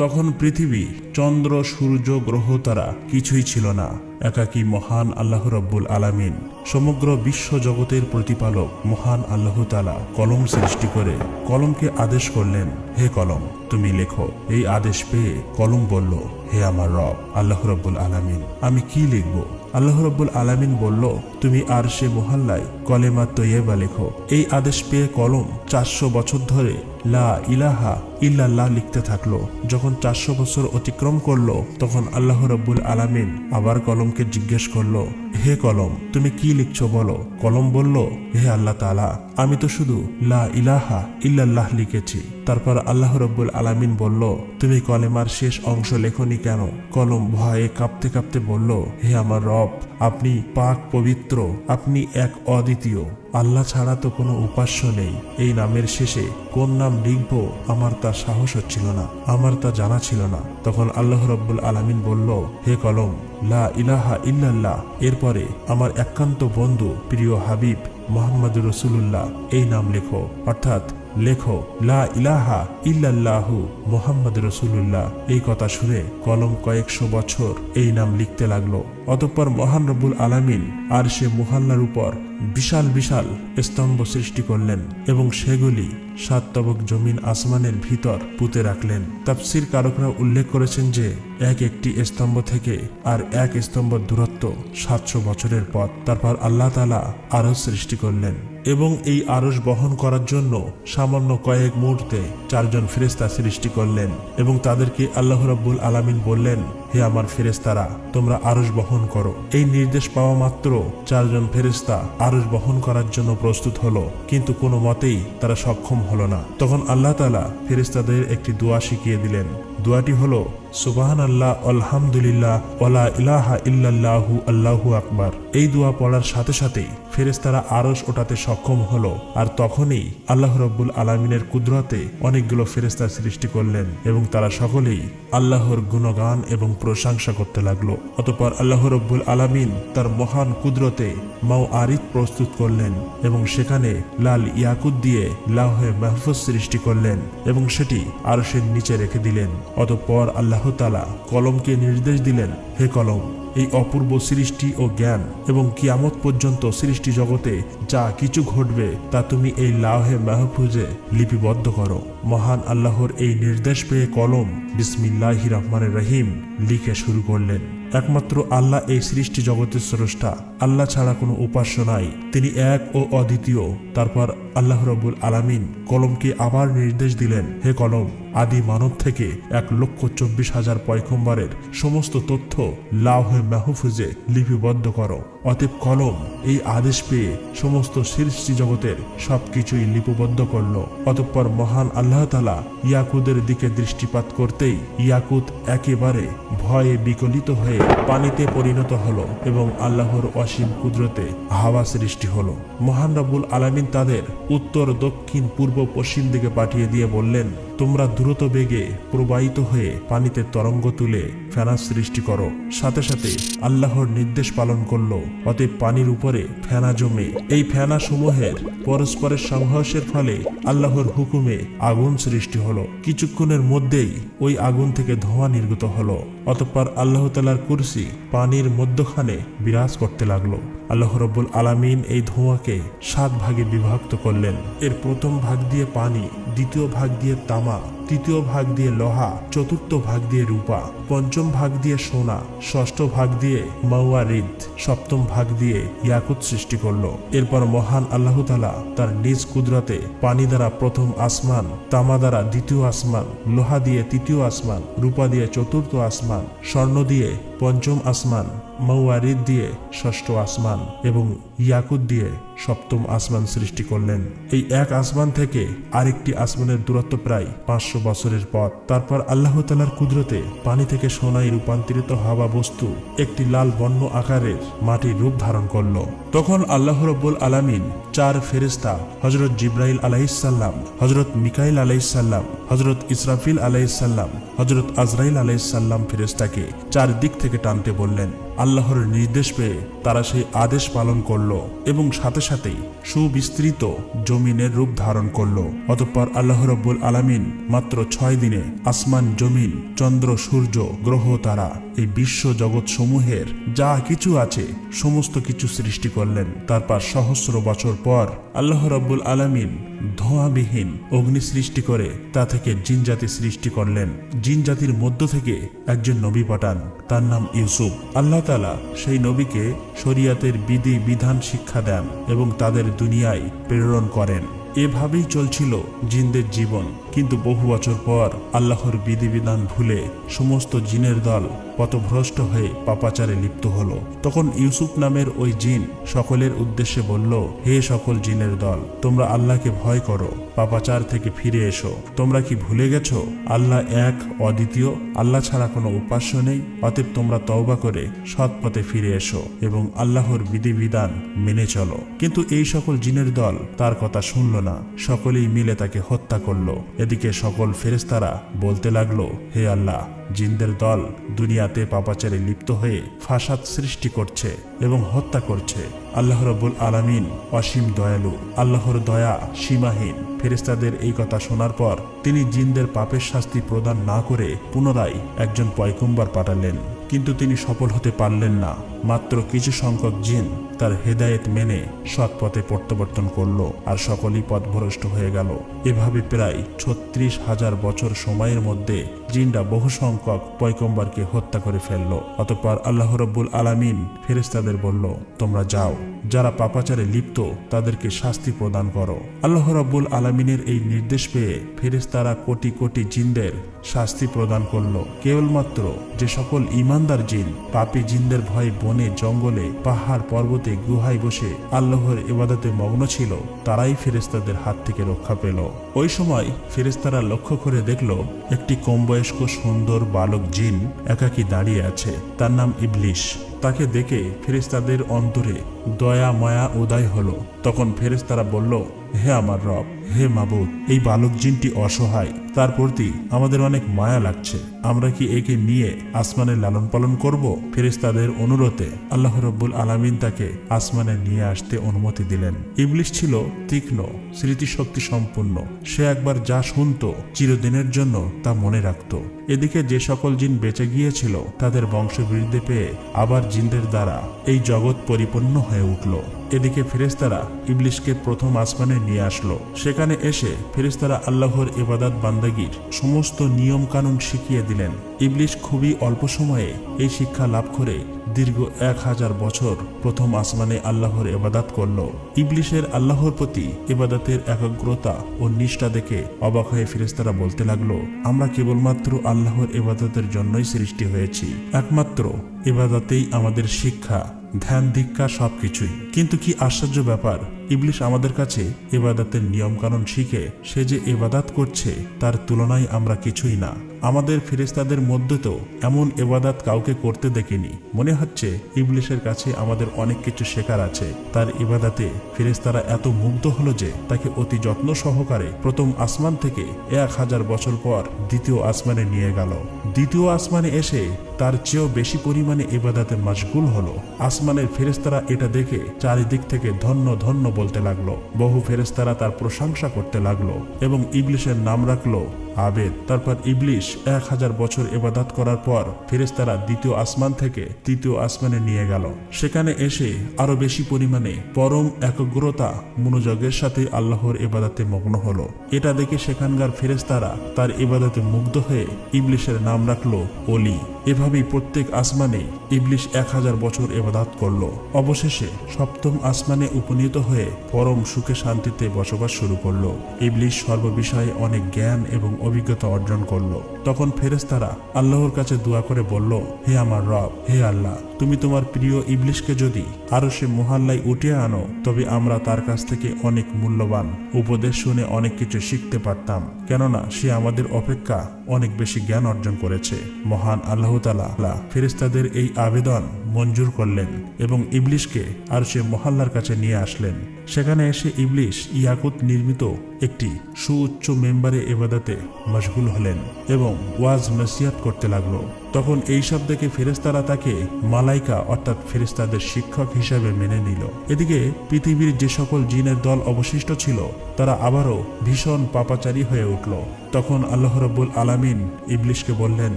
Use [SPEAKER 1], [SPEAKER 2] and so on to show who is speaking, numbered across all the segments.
[SPEAKER 1] তখন পৃথিবী, চন্দ্র, সূর্য, গ্রহ তারা কিছুই ছিল না। একাকী মহান আল্লাহ রব্বুল আলামিন, সমগ্র বিশ্ব জগতের প্রতিপালক মহান আল্লাহ তালা কলম সৃষ্টি করে কলমকে আদেশ করলেন, হে কলম, তুমি লেখো। এই আদেশ পেয়ে কলম বলল, হে আমার রব, আল্লাহ রব্বুল আলামিন, আমি কি লিখব? আল্লাহ রব্বুল আলামিন বলল, তুমি আর সে মোহাল্লায় কলেমা তৈয়বা লেখো। এই আদেশ পেয়ে কলম চারশো বছর ধরে লা ইলাহা ইল্লাল্লাহ লিখতে থাকল। যখন চারশো বছর অতিক্রম করল, তখন আল্লাহ রব্বুল আলামিন আবার কলমকে জিজ্ঞেস করল, হে কলম, তুমি কি লিখছ বলো? কলম বলল, হে আল্লাহ তালা আমি তো শুধু লা ইলাহা ইল্লাল্লাহ লিখেছি। তারপর আল্লাহ রব্বুল আলামিন বলল, তুমি কলেমার শেষ অংশ লেখনি কেন? কলম ভয়ে কাঁপতে কাঁপতে বলল, হে আমার রব আপনি পাক পবিত্র, আপনি এক অদ্বিতীয়। আল্লাহ ছাড়া তো কোনো উপাস্য নেই। এই নামের শেষে কোন নাম লিখব আমার তা সাহস হচ্ছিল না, আমার তা জানা ছিল না। তখন আল্লাহ রব্বুল আলামিন বলল, হে কলম, লা ইলাহা ইল্লাল্লাহ। এরপরে, আমার একান্ত বন্ধু, প্রিয় হাবিব মোহাম্মদ রসুল্লাহ এই নাম লেখো। অর্থাৎ লেখো, লা ইলাহা ইল্লাল্লাহু মোহাম্মদ রসুল্লাহ এই কথা শুনে কলম কয়েকশো বছর এই নাম লিখতে লাগল। অতঃপর মহান রব্বুল আলামিন আর সে মুহাল্লার উপর বিশাল বিশাল স্তম্ভ সৃষ্টি করলেন এবং সেগুলি সাত তবক জমিন আসমানের ভিতর পুঁতে রাখলেন। তাফসির কারকরা উল্লেখ করেছেন যে, এক একটি স্তম্ভ থেকে আর এক স্তম্ভ দূরত্ব সাতশো বছরের পথ। তারপর আল্লাহ তালা আরও সৃষ্টি করলেন। এবং এই আরস বহন করার জন্য সামান্য কয়েক মুহূর্তে চারজন ফেরেস্তা সৃষ্টি করলেন এবং তাদেরকে আল্লাহ রাব্বুল আলামিন বললেন, হে আমার ফেরেস্তারা তোমরা আরস বহন করো। এই নির্দেশ পাওয়া মাত্র চারজন ফেরেস্তা আরস বহন করার জন্য প্রস্তুত হলো, কিন্তু কোনো মতেই তারা সক্ষম হলো না। তখন আল্লাহ তালা ফেরেস্তাদের একটি দোয়া শিখিয়ে দিলেন। দোয়াটি হলো সুবাহান আল্লাহ আলহামদুলিল্লাহ ওলা ইলাহা ইল্লাল্লাহু, আল্লাহু আকবার। এই দোয়া পড়ার সাথে সাথেই ফেরেস্তারা আরস ওঠাতে সক্ষম হলো আর তখনই আল্লাহ রব্বুল আলমিনের কুদরতে অনেকগুলো ফেরেস্তা সৃষ্টি করলেন এবং তারা সকলেই আল্লাহর গুণগান এবং প্রশংসা করতে লাগল। অতপর আল্লাহ রব্বুল আলামিন তার মহান কুদরতে মাও আরিত প্রস্তুত করলেন এবং সেখানে লাল ইয়াকুদ দিয়ে লাহে মাহফুজ সৃষ্টি করলেন এবং সেটি আরশের নিচে রেখে দিলেন। অতঃপর আল্লাহ তালা কলমকে নির্দেশ দিলেন, হে কলম এই অপূর্ব সৃষ্টি ও জ্ঞান এবং কিয়ামত পর্যন্ত সৃষ্টি জগতে যা কিছু ঘটবে, তা তুমি এই লাহে মাহফুজে লিপিবদ্ধ করো। মহান আল্লাহর এই নির্দেশ পেয়ে কলম বিসমিল্লাহি রহমানের রহিম লিখে শুরু করলেন। একমাত্র আল্লাহ এই সৃষ্টি জগতের স্রষ্টা। আল্লাহ ছাড়া কোনো উপাস্য নাই। তিনি এক ও অদ্বিতীয়। তারপর আল্লাহ রবুল আলামিন কলমকে আবার নির্দেশ দিলেন, হে কলম, আদি মানব থেকে এক লক্ষ চব্বিশ হাজার পয়খম্বরের সমস্ত তথ্য লাউ হয়ে মেহফুজে লিপিবদ্ধ করো। অতএব কলম, এই আদেশ পেয়ে সমস্ত সৃষ্টি জগতের সবকিছুই লিপিবদ্ধ করল। অতঃপর মহান আল্লাহ তালা ইয়াকুদের দিকে দৃষ্টিপাত করতেই ইয়াকুত একেবারে ভয়ে বিকলিত হয়ে পানিতে পরিণত হলো এবং আল্লাহর অসীম কুদরতে হাওয়া সৃষ্টি হলো। মহান রাবুল আলামিন তাদের উত্তর, দক্ষিণ, পূর্ব, পশ্চিম দিকে পাঠিয়ে দিয়ে বললেন, তোমরা দ্রুত বেগে প্রবাহিত হয়ে পানিতে তরঙ্গ তুলে ফেনা সৃষ্টি করো। সাথে সাথে আল্লাহর নির্দেশ পালন করল। অতএব পানির উপরে ফেনা জমে। এই ফেনা সমূহের পরস্পরের সংঘর্ষের ফলে আল্লাহর হুকুমে আগুন সৃষ্টি হলো। কিছুক্ষণের মধ্যেই ওই আগুন থেকে ধোঁয়া নির্গত হলো। অতঃপর আল্লাহ তালার কুরসি পানির মধ্যখানে বিরাজ করতে লাগল। আল্লাহ রব্বুল আলামিন এই ধোঁয়াকে সাত ভাগে বিভক্ত করলেন। এর প্রথম ভাগ দিয়ে পানি, দ্বিতীয় ভাগ দিয়ে তামা তৃতীয় ভাগ দিয়ে লোহা, চতুর্থ ভাগ দিয়ে রূপা, পঞ্চম ভাগ দিয়ে সোনা, ষষ্ঠ ভাগ দিয়ে মাওয়ারিদ, সপ্তম ভাগ দিয়ে ইয়াকুত সৃষ্টি করল। এরপর মহান আল্লাহ তালা তার নিজ কুদরাতে পানি দ্বারা প্রথম আসমান, তামা দ্বারা দ্বিতীয় আসমান, লোহা দিয়ে তৃতীয় আসমান, রূপা দিয়ে চতুর্থ আসমান, স্বর্ণ দিয়ে পঞ্চম আসমান মৌয়ারিদ দিয়ে ষষ্ঠ আসমান এবং ইয়াকুত দিয়ে সপ্তম আসমান সৃষ্টি করলেন। এই এক আসমান থেকে আরেকটি আসমানের দূরত্ব প্রায় পাঁচশো বছরের পথ। তারপর আল্লাহ তালার কুদরতে পানি থেকে সোনায় রূপান্তরিত হওয়া বস্তু একটি লাল বন্য আকারের মাটির রূপ ধারণ করল। তখন আল্লাহ রব্বুল আলামিন চার ফেরিস্তা হজরত জিব্রাইল আলাইসাল্লাম হজরত মিকাইল আলাইসাল্লাম হজরত ইসরাফিল আলাইসাল্লাম হজরত আজরাইল আলাইসাল্লাম ফেরেস্তাকে চার দিক থেকে টানতে বললেন আল্লাহর নির্দেশ পেয়ে তারা সেই আদেশ পালন করল এবং সাথে সাথেই সুবিস্তৃত জমিনের রূপ ধারণ করল। অতঃপর আল্লাহ রব্বুল আলামিন মাত্র ছয় দিনে আসমান, জমিন, চন্দ্র, সূর্য, গ্রহ, তারা এই বিশ্ব জগৎ সমূহের যা কিছু আছে সমস্ত কিছু সৃষ্টি করলেন। তারপর সহস্র বছর পর আল্লাহ রব্বুল আলামিন ধোঁয়াবিহীন অগ্নি সৃষ্টি করে তা থেকে জিন জাতি সৃষ্টি করলেন। জিন জাতির মধ্য থেকে একজন নবী পাঠান, তার নাম ইউসুফ। আল্লাহ তালা সেই নবীকে শরিয়াতের বিধি, বিধান, শিক্ষা দেন এবং তাদের দুনিয়ায় প্রেরণ করেন। এভাবেই চলছিল জিনদের জীবন। কিন্তু বহু বছর পর আল্লাহর বিধিবিধান ভুলে সমস্ত জিনের দল পথভ্রষ্ট হয়ে পাপাচারে লিপ্ত হলো। তখন ইউসুফ নামের ওই জিন সকলের উদ্দেশ্যে বলল, হে সকল জিনের দল, তোমরা আল্লাহকে ভয় করো। পাপাচার থেকে ফিরে এসো। তোমরা কি ভুলে গেছো? আল্লাহ এক, অদ্বিতীয়। আল্লাহ ছাড়া কোনো উপাস্য নেই। অতএব তোমরা তওবা করে সৎ পথে ফিরে এসো এবং আল্লাহর বিধিবিধান মেনে চলো। কিন্তু এই সকল জিনের দল তার কথা শুনল না। সকলেই মিলে তাকে হত্যা করল। এদিকে সকল ফেরেস্তারা বলতে লাগল, হে আল্লাহ, জিনদের দল দুনিয়াতে পাপাচারে লিপ্ত হয়ে ফাসাদ সৃষ্টি করছে। এবং হত্যা করছে। আল্লাহ রব্বুল আলামিন অসীম দয়ালু, আল্লাহর দয়া সীমাহীন। ফেরিস্তাদের এই কথা শোনার পর তিনি জিনদের পাপের শাস্তি প্রদান না করে পুনরায় একজন পয়কুম্বার পাঠালেন। কিন্তু তিনি সফল হতে পারলেন না। মাত্র কিছু সংখ্যক জিন তার হেদায়েত মেনে সৎ পথে প্রত্যাবর্তন করল, আর সকলেই পথভ্রষ্ট হয়ে গেল। এভাবে প্রায় ছত্রিশ হাজার বছর সময়ের মধ্যে জিনরা বহু সংখ্যক পয়কম্বরকে হত্যা করে ফেলল। অতঃপর আল্লাহ রব্বুল আলামিন ফেরেস্তাদের বলল, তোমরা যাও, যারা পাপাচারে লিপ্ত, তাদেরকে শাস্তি প্রদান করো। আল্লাহ রব্বুল আলামিনের এই নির্দেশ পেয়ে ফেরেস্তারা কোটি কোটি জিনদের শাস্তি প্রদান করল। কেবলমাত্র যে সকল ইমানদার জিন পাপী জিনদের ভয়ে বনে জঙ্গলে, পাহাড় পর্বতে গুহায় বসে আল্লাহর ইবাদতে মগ্ন ছিল, তারাই ফেরেস্তাদের হাত থেকে রক্ষা পেল। ওই সময় ফেরেস্তারা লক্ষ্য করে দেখল, একটি কমবয়স্ক সুন্দর বালক জিন একাকি দাঁড়িয়ে আছে, তার নাম ইবলিশ। তাকে দেখে ফেরেস্তাদের অন্তরে দয়া, মায়া, উদয় হলো। তখন ফেরেস্তারা বলল, হে আমার রব, হে মাবুদ, এই বালক জিনটি অসহায়। তার প্রতি আমাদের অনেক মায়া লাগছে। আমরা কি একে নিয়ে আসমানে লালন পালন করব? ফেরেস্তাদের অনুরোধে আল্লাহ রব্বুল আলামিন তাকে আসমানে নিয়ে আসতে অনুমতি দিলেন। ইবলিশ ছিল তীক্ষ্ণ, স্মৃতিশক্তি সম্পূর্ণ। সে একবার যা শুনত চিরদিনের জন্য তা মনে রাখত। এদিকে যে সকল জিন বেঁচে গিয়েছিল, তাদের বংশবৃদ্ধি পেয়ে আবার জিনদের দ্বারা এই জগৎ পরিপূর্ণ হয়ে উঠল। এদিকে ফেরেস্তারা ইবলিশকে প্রথম আসমানে নিয়ে আসলো। সেখানে এসে ফেরেস্তারা আল্লাহর ইবাদাত বান্দাগির সমস্ত নিয়ম কানুন শিখিয়ে দিলেন। ইবলিশ খুবই অল্প সময়ে এই শিক্ষা লাভ করে দীর্ঘ এক হাজার বছর প্রথম আসমানে আল্লাহর এবাদাত করল। ইবলিশের আল্লাহর প্রতি এবাদাতের একাগ্রতা ও নিষ্ঠা দেখে অবাক হয়ে ফিরেস্তারা বলতে লাগল, আমরা কেবলমাত্র আল্লাহর এবাদতের জন্যই সৃষ্টি হয়েছি। একমাত্র এবাদাতেই আমাদের শিক্ষা, ধ্যান, দীক্ষা সবকিছুই। কিন্তু কি আশ্চর্য ব্যাপার, ইবলিশ আমাদের কাছে এবাদাতের নিয়মকানুন শিখে সে যে এবাদাত করছে, তার তুলনায় আমরা কিছুই না। আমাদের ফেরেস্তাদের মধ্যে তো এমন এবাদাত কাউকে করতে দেখিনি। মনে হচ্ছে ইবলিশের কাছে আমাদের অনেক কিছু শেখার আছে। তার ইবাদাতে ফেরেস্তারা এত মুগ্ধ হলো যে তাকে অতি যত্ন সহকারে প্রথম আসমান থেকে এক হাজার বছর পর দ্বিতীয় আসমানে নিয়ে গেল। দ্বিতীয় আসমানে এসে তার চেয়েও বেশি পরিমাণে এবাদাতে মশগুল হলো। আসমানের ফেরেস্তারা এটা দেখে চারিদিক থেকে ধন্য ধন্য বলতে লাগল। বহু ফেরেস্তারা তার প্রশংসা করতে লাগল এবং ইংলিশের নাম রাখল আবেদ, তারপর ইবলিশ এক হাজার বছর এবাদাত করার পর ফেরেস্তারা দ্বিতীয় আসমান থেকে তৃতীয় আসমানে নিয়ে গেল। সেখানে এসে আরও বেশি পরিমাণে পরম একগ্রতা মনোযোগের সাথে আল্লাহর এবাদাতে মগ্ন হলো। এটা দেখে সেখানকার ফেরেস্তারা তার এবাদাতে মুগ্ধ হয়ে ইবলিশের নাম রাখল অলি এভাবেই প্রত্যেক আসমানে ইবলিশ এক হাজার বছর এবাদাত করল। অবশেষে সপ্তম আসমানে উপনীত হয়ে পরম সুখে শান্তিতে বসবাস শুরু করল। ইবলিশ সর্ববিষয়ে অনেক জ্ঞান এবং অভিজ্ঞতা অর্জন করল। তখন ফেরেস্তারা আল্লাহর কাছে দোয়া করে বলল, হে আমার রব, হে আল্লাহ, তুমি তোমার প্রিয় ইবলিশকে যদি আরও সে মহাল্লায় উঠিয়ে আনো, তবে আমরা তার কাছ থেকে অনেক মূল্যবান উপদেশ শুনে অনেক কিছু শিখতে পারতাম। কেননা সে আমাদের অপেক্ষা অনেক বেশি জ্ঞান অর্জন করেছে। মহান আল্লাহ তালা ফেরেস্তাদের এই আবেদন মঞ্জুর করলেন এবং ইবলিশকে আর সে মহল্লার কাছে নিয়ে আসলেন। সেখানে এসে ইবলিশ ইয়াকুত নির্মিত একটি সুউচ্চ মেম্বারে এবাদাতে মশগুল হলেন এবং ওয়াজ নসিহাত করতে লাগল। তখন এইসব দেখে ফেরেস্তারা তাকে মালাইকা অর্থাৎ ফেরেস্তাদের শিক্ষক হিসেবে মেনে নিল। এদিকে পৃথিবীর যে সকল জিনের দল অবশিষ্ট ছিল, তারা আবারও ভীষণ পাপাচারী হয়ে উঠল। তখন আল্লাহ রব্বুল আলামিন ইবলিশকে বললেন,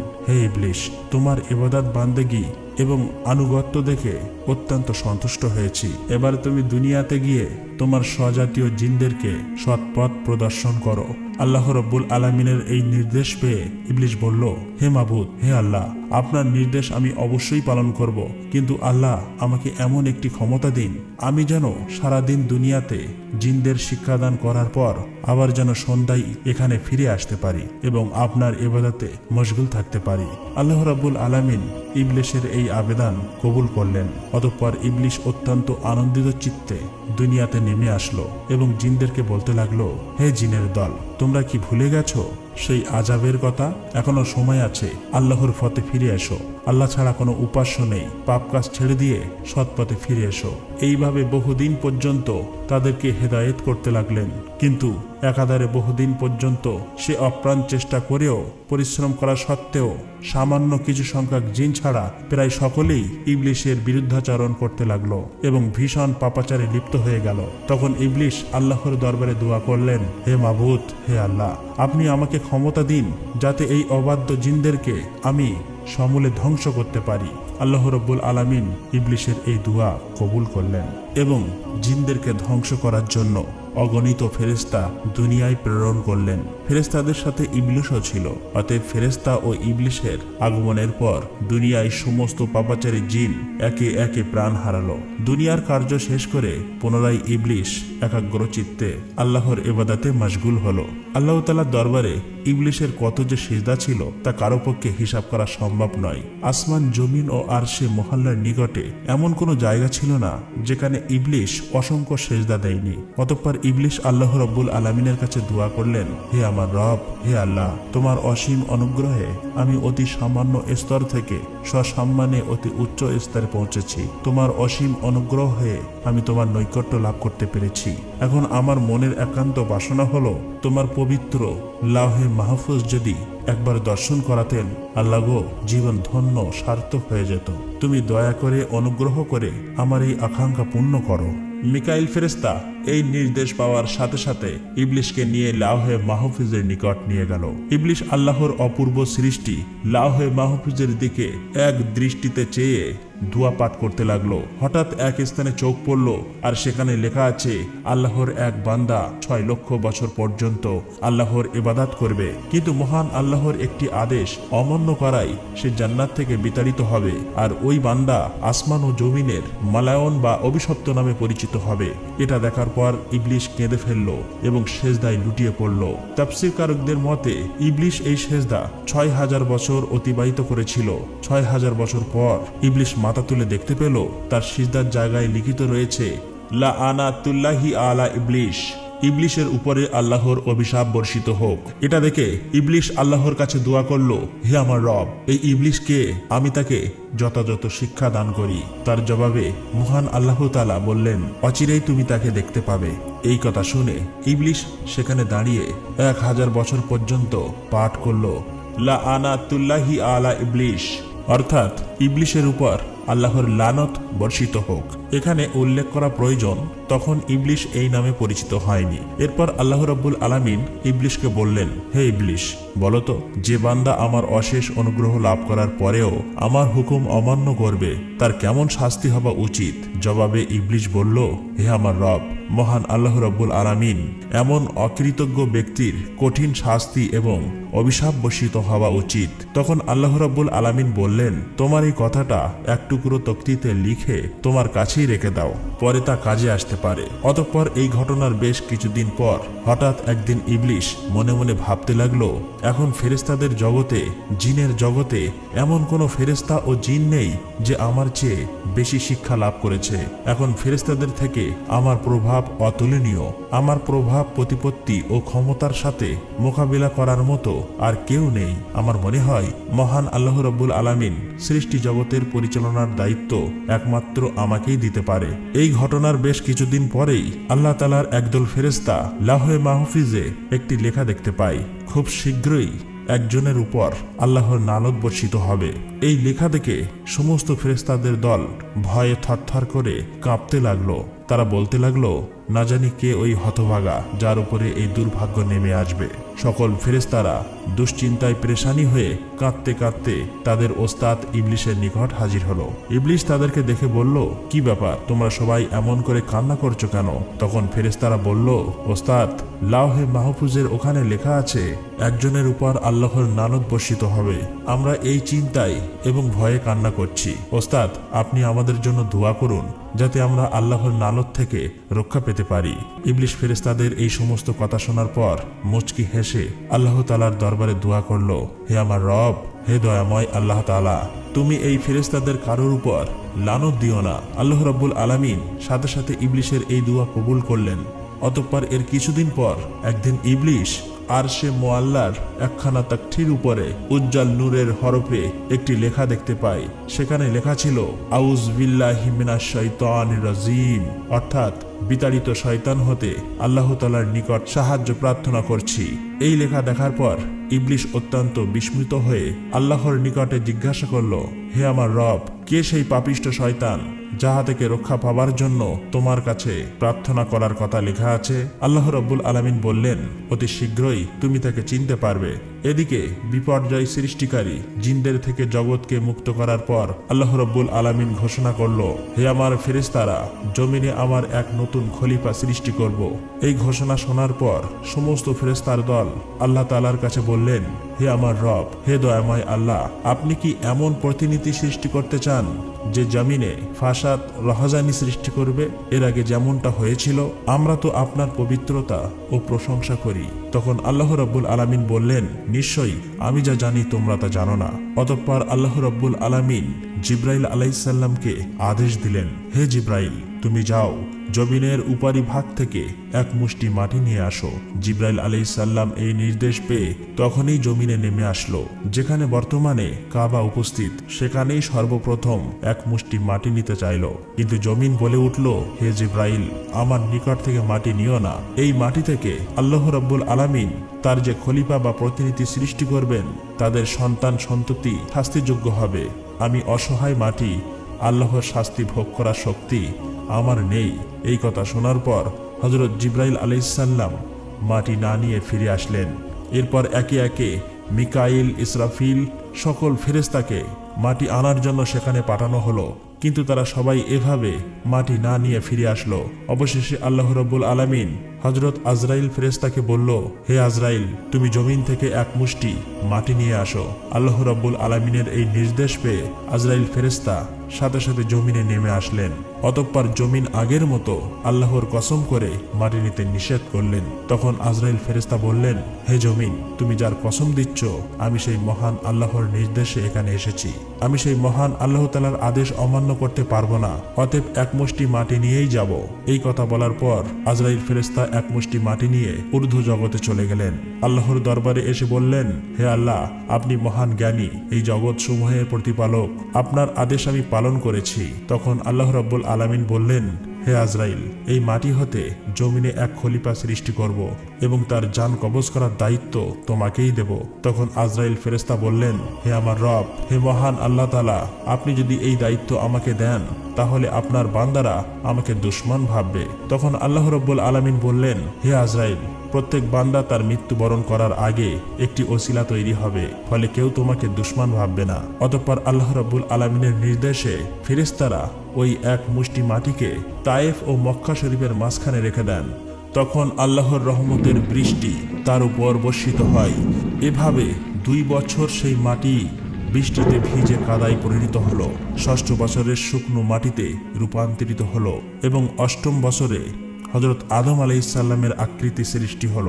[SPEAKER 1] হে ইবলিশ, তোমার এবাদাত বান্দেগি এবং আনুগত্য দেখে অত্যন্ত সন্তুষ্ট হয়েছি। এবার তুমি দুনিয়াতে গিয়ে তোমার স্বজাতীয় জিনদেরকে সৎপথ প্রদর্শন করো। আল্লাহ রব্বুল আলমিনের এই নির্দেশ পেয়ে ইবলিশ বলল, হে মাবুদ, হে আল্লাহ, আপনার নির্দেশ আমি অবশ্যই পালন করব, কিন্তু আল্লাহ আমাকে এমন একটি ক্ষমতা দিন, আমি যেন সারাদিন দুনিয়াতে জিনদের শিক্ষাদান করার পর আবার যেন সন্ধ্যায় এখানে ফিরে আসতে পারি এবং আপনার এবাদাতে মশগুল থাকতে পারি। আল্লাহ রাব্বুল আলামিন ইবলিশের এই আবেদন কবুল করলেন। অতঃপর ইবলিশ অত্যন্ত আনন্দিত চিত্তে দুনিয়াতে নেমে আসলো এবং জিনদেরকে বলতে লাগল, হে জিনের দল, তোমরা কি ভুলে গেছো? সেই আজাবের কথা এখনও সময় আছে। আল্লাহর ফতে ফিরে এসো। আল্লাহ ছাড়া কোনো উপাস্য নেই। পাপ কাজ ছেড়ে দিয়ে সৎপথে ফিরে এসো। এইভাবে বহুদিন পর্যন্ত তাদেরকে হেদায়েত করতে লাগলেন। কিন্তু একাধারে বহুদিন পর্যন্ত সে অপ্রাণ চেষ্টা করেও, পরিশ্রম করা সত্ত্বেও সামান্য কিছু সংখ্যক জিন ছাড়া প্রায় সকলেই ইবলিশের বিরুদ্ধাচরণ করতে লাগল এবং ভীষণ পাপাচারে লিপ্ত হয়ে গেল। তখন ইবলিশ আল্লাহর দরবারে দোয়া করলেন, হে মাবুত হে আল্লাহ, আপনি আমাকে ক্ষমতা দিন, যাতে এই অবাধ্য জিনদেরকে আমি সমূলে ধ্বংস করতে পারি। আল্লাহ রব্বুল আলামিন ইবলিশের এই দোয়া কবুল করলেন এবং জিনদেরকে ধ্বংস করার জন্য অগণিত ফেরিস্তা দুনিয়ায় প্রেরণ করলেন। ফেরেস্তাদের সাথে ইবলিশও ছিল। অতএব ফেরেস্তা ও ইবলিশের আগমনের পর দুনিয়ায় সমস্ত পাপাচারী জিন একে একে প্রাণ হারালো। দুনিয়ার কার্য শেষ করে পুনরায় ইবলিশ একাগ্র চিত্তে আল্লাহর এবাদাতে মশগুল হলো। আল্লাহ তালার দরবারে ইবলিশের কত যে সেজদা ছিল তা কারও পক্ষে হিসাব করা সম্ভব নয়। আসমান, জমিন ও আরশে মহল্লার নিকটে এমন কোনো জায়গা ছিল না যেখানে ইবলিশ অসংখ্য সেজদা দেয়নি। অতঃপর ইবলিশ আল্লাহ রব্বুল আলমিনের কাছে দোয়া করলেন, হে আমার রব, হে আল্লাহ, তোমার অসীম অনুগ্রহে আমি অতি সামান্য স্তর থেকে সসম্মানে অতি উচ্চ স্তরে পৌঁছেছি। তোমার অসীম অনুগ্রহ আমি তোমার নৈকট্য লাভ করতে পেরেছি। এখন আমার মনের একান্ত বাসনা হলো, তোমার পবিত্র লাহে মাহফুজ যদি একবার দর্শন করাতেন, আল্লাহ গো, জীবন ধন্য, সার্থক হয়ে যেত। তুমি দয়া করে, অনুগ্রহ করে আমার এই আকাঙ্ক্ষা পূর্ণ করো। মিকাইল ফেরেস্তা এই নির্দেশ পাওয়ার সাথে সাথে ইবলিশকে নিয়ে লাউহে মাহফুজের নিকট নিয়ে গেল। ইবলিশ আল্লাহর অপূর্ব সৃষ্টি লাউহে মাহফুজের দিকে এক দৃষ্টিতে চেয়ে দোয়া পাঠ করতে লাগল। হঠাৎ এক স্থানে চোখ পড়ল আর সেখানে লেখা আছে, আল্লাহর এক বান্দা ছয় লক্ষ বছর পর্যন্ত আল্লাহর ইবাদাত করবে। কিন্তু মহান আল্লাহর একটি আদেশ অমান্য করাই সে জান্নাত থেকে বিতাড়িত হবে আর ওই বান্দা আসমান ও জমিনের মালায়ন বা অভিশপ্ত নামে পরিচিত হবে। এটা দেখার পর ইবলিশ কেঁদে ফেলল এবং সেজদায় লুটিয়ে পড়ল। তাপসিরকারকদের মতে, ইবলিশ এই সেজদা ছয় হাজার বছর অতিবাহিত করেছিল। ছয় হাজার বছর পর ইবলিশ মাথা তুলে দেখতে পেল, তার সিজদার জায়গায় লিখিত রয়েছে, লা আনা তুল্লাহি আলা ইবলিশ। ইবলিশের উপরে আল্লাহর অভিশাপ বর্ষিত হোক। এটা দেখে ইবলিশ আল্লাহর কাছে দোয়া করল, হে আমার রব, এই ইবলিশকে আমি তাকে যথাযথ শিক্ষা দান করি। তার জবাবে মহান আল্লাহ তালা বললেন, অচিরেই তুমি তাকে দেখতে পাবে। এই কথা শুনে ইবলিশ সেখানে দাঁড়িয়ে এক হাজার বছর পর্যন্ত পাঠ করল লা আনাতুল্লাহি আলা ইবলিশ। অর্থাৎ ইবলিশের উপর আল্লাহর লানত বর্ষিত হোক। এখানে উল্লেখ করা প্রয়োজন, তখন ইবলিশ এই নামে পরিচিত হয়নি। এরপর আল্লাহ রব্বুল আলামিন ইবলিশকে বললেন, হে ইবলিশ বলতো যে বান্দা আমার অশেষ অনুগ্রহ লাভ করার পরেও আমার হুকুম অমান্য করবে, তার কেমন শাস্তি হওয়া উচিত? জবাবে ইবলিশ বলল, হে আমার রব, মহান আল্লাহ রব্বুল আলামিন এমন অকৃতজ্ঞ ব্যক্তির কঠিন শাস্তি এবং অভিশাপ বর্ষিত হওয়া উচিত। তখন আল্লাহ রব্বুল আলামিন বললেন, তোমার এই কথাটা এক টুকরো তক্তিতে লিখে তোমার কাছেই রেখে দাও, পরে তা কাজে আসতে পারে। অতঃপর এই ঘটনার বেশ কিছুদিন পর হঠাৎ একদিন ইবলিশ মনে মনে ভাবতে লাগল, এখন ফেরেস্তাদের জগতে, জিনের জগতে এমন কোনো ফেরেস্তা ও জিন নেই যে আমার চেয়ে বেশি শিক্ষা লাভ করেছে। এখন ফেরেস্তাদের থেকে আমার প্রভাব অতুলনীয়। আমার প্রভাব, প্রতিপত্তি ও ক্ষমতার সাথে মোকাবিলা করার মতো আর কেউ নেই। আমার মনে হয় মহান আল্লাহ রব্বুল আলামিন সৃষ্টি জগতের পরিচালনার দায়িত্ব একমাত্র আমাকেই দিতে পারে। এই ঘটনার বেশ কিছুদিন পরেই আল্লাহ তালার একদল ফেরেস্তা লাহে মাহফিজে একটি লেখা দেখতে পাই। খুব শীঘ্রই একজনের উপর আল্লাহর নালত বর্ষিত হবে। এই লেখা দেখে সমস্ত ফেরেস্তাদের দল ভয়ে থরথর করে কাঁপতে লাগল। তারা বলতে লাগল, না জানি কে ওই হতভাগা যার উপরে এই দুর্ভাগ্য নেমে আসবে। সকল ফেরেস্তারা দুশ্চিন্তায় পেরেশানি হয়ে কাঁদতে কাঁদতে তাদের ওস্তাদ ইবলিশের নিকট হাজির হলো। ইবলিশ তাদেরকে দেখে বলল, কি ব্যাপার? তোমরা সবাই এমন করে কান্না করছ কেন? তখন ফেরেস্তারা বলল, ওস্তাদ লাউহে মাহফুজের ওখানে লেখা আছে, একজনের উপর আল্লাহর নানত বর্ষিত হবে। আমরা এই চিন্তায় এবং ভয়ে কান্না করছি। ওস্তাদ, আপনি আমাদের জন্য দোয়া করুন, যাতে আমরা আল্লাহর নালত থেকে রক্ষা পেতে পারি। ইবলিশ ফেরেস্তাদের এই সমস্ত কথা শোনার পর মুচকি হেসে আল্লাহ তালার দরবারে দোয়া করল, হে আমার রব, হে দয়াময় আল্লাহ তালা তুমি এই ফেরেস্তাদের কারোর উপর লানত দিও না। আল্লাহ রব্বুল আলামিন সাথে সাথে ইবলিশের এই দোয়া কবুল করলেন। অতঃপর এর কিছুদিন পর একদিন ইবলিশ আর সে মোয়াল্লার একখানা তাকঠির উপরে উজ্জ্বল নূরের হরফে একটি লেখা দেখতে পাই। সেখানে লেখা ছিল আউজ বিল্লাহি মিনাশ শাইতানির রাজিম। অর্থাৎ, বিতাড়িত শয়তান হতে আল্লাহ তালার নিকট সাহায্য প্রার্থনা করছি। এই লেখা দেখার পর ইবলিশ অত্যন্ত বিস্মিত হয়ে আল্লাহর নিকটে জিজ্ঞাসা করল, হে আমার রব, কে সেই পাপিষ্ট শয়তান যাহা থেকে রক্ষা পাবার জন্য তোমার কাছে প্রার্থনা করার কথা লেখা আছে। আল্লাহ রব্বুল আলমিন বললেন, অতি শীঘ্রই তুমি তাকে চিনতে পারবে। এদিকে বিপর্যয় সৃষ্টিকারী জিনদের থেকে জগৎকে মুক্ত করার পর আল্লাহ রব্বুল আলামিন ঘোষণা করল, হে আমার ফেরেস্তারা জমিনে আমার এক নতুন খলিফা সৃষ্টি করব। এই ঘোষণা শোনার পর সমস্ত ফেরেস্তার দল আল্লাহ তালার কাছে বললেন, হে আমার রব, হে দয়াময় আল্লাহ, আপনি কি এমন প্রতিনিধি সৃষ্টি করতে চান যে জমিনে ফাসাদ, রহজানি সৃষ্টি করবে? এর আগে যেমনটা হয়েছিল, আমরা তো আপনার পবিত্রতা ও প্রশংসা করি। তখন আল্লাহ রব্বুল আলামিন বললেন নিশ্চয়ই, আমি যা জানি তোমরা তা জানো না। অতঃপর আল্লাহ রব্বুল আলামিন জিব্রাইল আলাইসাল্লামকে আদেশ দিলেন, হে জিব্রাইল তুমি যাও, জমিনের উপারি ভাগ থেকে এক মুষ্টি মাটি নিয়ে আসো। জিব্রাইল আলাইসাল্লাম এই নির্দেশ পেয়ে তখনই জমিনে নেমে আসলো। যেখানে বর্তমানে কাবা উপস্থিত, সেখানেই সর্বপ্রথম এক মুষ্টি মাটি নিতে চাইল। কিন্তু জমিন বলে উঠল, হে জিব্রাইল, আমার নিকট থেকে মাটি নিও না। এই মাটি থেকে আল্লাহ রব্বুল আলামিন তার যে খলিফা বা প্রতিনিধি সৃষ্টি করবেন, তাদের সন্তান সন্ততি শাস্তিযোগ্য হবে। আমি অসহায় মাটি আল্লাহর শাস্তি ভোগ করার শক্তি আমার নেই। এই কথা শোনার পর হজরত জিব্রাইল আলাইসাল্লাম মাটি না নিয়ে ফিরে আসলেন। এরপর একে একে মিকাইল, ইসরাফিল সকল ফেরেস্তাকে মাটি আনার জন্য সেখানে পাঠানো হলো। কিন্তু তারা সবাই এভাবে মাটি না নিয়ে ফিরে আসলো। অবশেষে আল্লাহ রব্বুল আলামিন হজরত আজরাইল ফেরেস্তাকে বলল, হে আজরাইল, তুমি জমিন থেকে এক মুষ্টি মাটি নিয়ে আসো। আল্লাহ রব্বুল আলামিনের এই নির্দেশ পেয়ে আজরাইল ফেরেস্তা সাথে সাথে জমিনে নেমে আসলেন। অতঃপর জমিন আগের মতো আল্লাহর কসম করে মাটি নিতে নিষেধ করলেন। তখন আজরাইল ফেরেস্তা বললেন, হে জমিন, তুমি যার কসম দিচ্ছ, আমি সেই মহান আল্লাহর নির্দেশে এখানে এসেছি। আমি সেই মহান আল্লাহ তালার আদেশ অমান্য করতে পারব না। অতএব এক মুষ্টি মাটি নিয়েই যাব। এই কথা বলার পর আজরাইল ফেরেস্তা এক মুষ্টি মাটি নিয়ে ঊর্ধ্ব জগতে চলে গেলেন। আল্লাহর দরবারে এসে বললেন, হে আল্লাহ, আপনি মহান জ্ঞানী। এই জগৎ সমূহের প্রতিপালক। আপনার আদেশ আমি পালন করেছি। তখন আল্লাহ রব্বুল আলামিন বললেন, হে আজরাইল, এই মাটি হতে জমিনে এক খলিফা সৃষ্টি করব এবং তার যান কবজ করার দায়িত্ব তোমাকেই দেব। তখন আজরাইল ফেরেস্তা বললেন, হে আমার রব, হে মহান আল্লাহ তালা আপনি যদি এই দায়িত্ব আমাকে দেন তাহলে আপনার বান্দারা আমাকে দুশ্মন ভাববে। তখন আল্লাহ রব্বুল আলামিন বললেন, হে আজরাইল, প্রত্যেক বান্দা তার মৃত্যুবরণ করার আগে একটি ওসিলা তৈরি হবে, ফলে কেউ তোমাকে দুশ্মন ভাববে না। অতঃপর আল্লাহ রব্বুল আলমিনের নির্দেশে ফিরিস্তারা ওই এক মুষ্টি মাটিকে তায়েফ ও মক্কা শরীফের মাঝখানে রেখে দেন। তখন আল্লাহর রহমতের বৃষ্টি তার উপর বর্ষিত হয়। এভাবে দুই বছর সেই মাটি বৃষ্টিতে ভিজে কাদায় পরিণত হলো। ষষ্ঠ বছরের শুকনো মাটিতে রূপান্তরিত হলো এবং অষ্টম বছরে হজরত আদম আলাইসাল্লামের আকৃতি সৃষ্টি হল।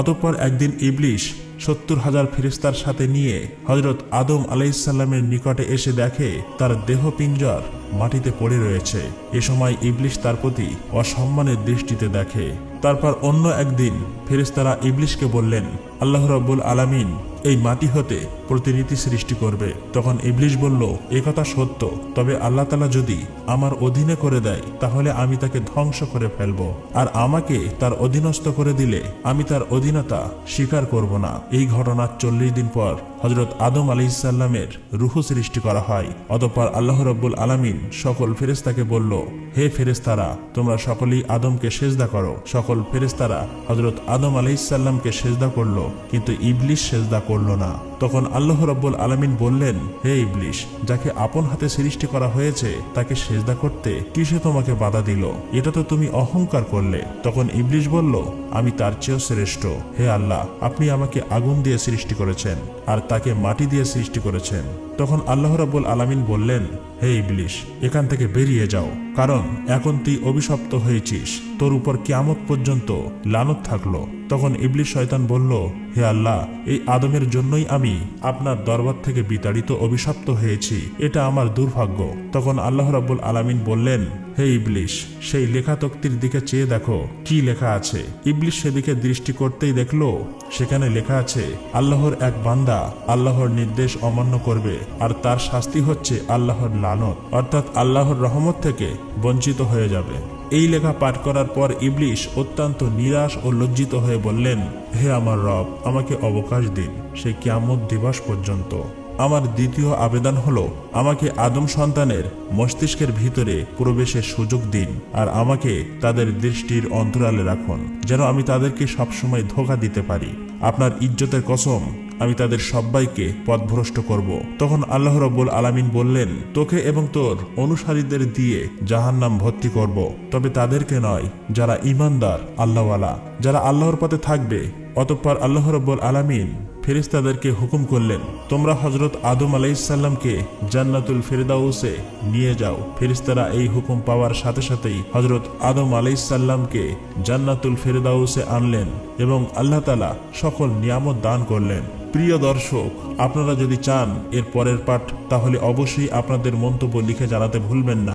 [SPEAKER 1] অতঃপর একদিন ইবলিশ সত্তর হাজার ফেরিস্তার সাথে নিয়ে হজরত আদম আলাইসাল্লামের নিকটে এসে দেখে, তার দেহ পিঞ্জর মাটিতে পড়ে রয়েছে। এ সময় ইবলিশ তার প্রতি অসম্মানের দৃষ্টিতে দেখে। তারপর অন্য একদিন ফেরিস্তারা ইবলিশকে বললেন, আল্লাহ রব্বুল আলামিন এই মাটি হতে প্রতিনিধি সৃষ্টি করবে। তখন ইবলিশ বলল একথা সত্য, তবে আল্লাহ তালা যদি আমার অধীনে করে দেয়, তাহলে আমি তাকে ধ্বংস করে ফেলব। আর আমাকে তার অধীনস্থ করে দিলে আমি তার অধীনতা স্বীকার করব না। এই ঘটনার চল্লিশ দিন পর হজরত আদম আলি ইসাল্লামের রুহু সৃষ্টি করা হয়। অতঃপর আল্লাহ রব্বুল আলামিন সকল ফেরেস্তাকে বলল, হে ফেরেস্তারা তোমরা সকলেই আদমকে সেজদা করো। সকল ফেরেস্তারা হজরত আদম আলি ইসাল্লামকে সেজদা করল, কিন্তু ইবলিশ সেজদা করল না। তখন আল্লাহ রব্বুল আলমিন বললেন, হে ইবলিশ, যাকে আপন হাতে সৃষ্টি করা হয়েছে, তাকে সেজদা করতে কিসে তোমাকে বাধা দিল? এটা তো তুমি অহংকার করলে। তখন ইবলিশ বলল, আমি তার চেয়েও শ্রেষ্ঠ। হে আল্লাহ, আপনি আমাকে আগুন দিয়ে সৃষ্টি করেছেন, আর তাকে মাটি দিয়ে সৃষ্টি করেছেন। তখন আল্লাহ রাব্বুল আলামিন বললেন, হে ইবলিশ, এখান থেকে বেরিয়ে যাও, কারণ এখন তুই অভিশপ্ত হয়েছিস, তোর উপর কিয়ামত পর্যন্ত লানত থাকল। তখন ইবলিশ শয়তান বলল, হে আল্লাহ, এই আদমের জন্যই আমি আপনার দরবার থেকে বিতাড়িত অভিশপ্ত হয়েছি, এটা আমার দুর্ভাগ্য। তখন আল্লাহ রাব্বুল আলামিন বললেন, হে ইবলিশ, সেই লেখা তক্তির দিকে চেয়ে দেখো, কি লেখা আছে? ইবলিশ সেদিকে দৃষ্টি করতেই দেখল, সেখানে লেখা আছে, আল্লাহর এক বান্দা আল্লাহর নির্দেশ অমান্য করবে। আর তার শাস্তি হচ্ছে আল্লাহর লানত, অর্থাৎ আল্লাহর রহমত থেকে বঞ্চিত হয়ে যাবে। এই লেখা পাঠ করার পর ইবলিশ অত্যন্ত নিরাশ ও লজ্জিত হয়ে বললেন, হে আমার রব, আমাকে অবকাশ দিন সেই কিয়ামত দিবস পর্যন্ত। আমার দ্বিতীয় আবেদন হলো, আমাকে আদম সন্তানের মস্তিষ্কের ভিতরে প্রবেশের সুযোগ দিন, আর আমাকে তাদের দৃষ্টির অন্তরালে রাখুন, যেন আমি তাদেরকে সবসময় ধোকা দিতে পারি। আপনার ইজ্জতের কসম আমি তাদের সবাইকে পথভ্রষ্ট করব। তখন আল্লাহ রব্বুল আলামিন বললেন, তোকে এবং তোর অনুসারীদের দিয়ে জাহান্নাম ভর্তি করব। তবে তাদেরকে নয়, যারা ইমানদার আল্লাহওয়ালা, যারা আল্লাহর পথে থাকবে। অতঃপর আল্লাহ রব্বুল আলামিন ফেরিস্তাদেরকে হুকুম করলেন, তোমরা হজরত আদম আলাইসাল্লামকে জান্নাতুল ফেরদাউসে নিয়ে যাও। ফেরিস্তারা এই হুকুম পাওয়ার সাথে সাথেই হজরত আদম আলাইসাল্লামকে জান্নাতুল ফেরদাউসে আনলেন এবং আল্লাহ তালা সকল নিয়ামত দান করলেন। প্রিয় দর্শক, আপনারা যদি চান এর পরের পাঠ, তাহলে অবশ্যই আপনাদের মন্তব্য লিখে জানাতে ভুলবেন না।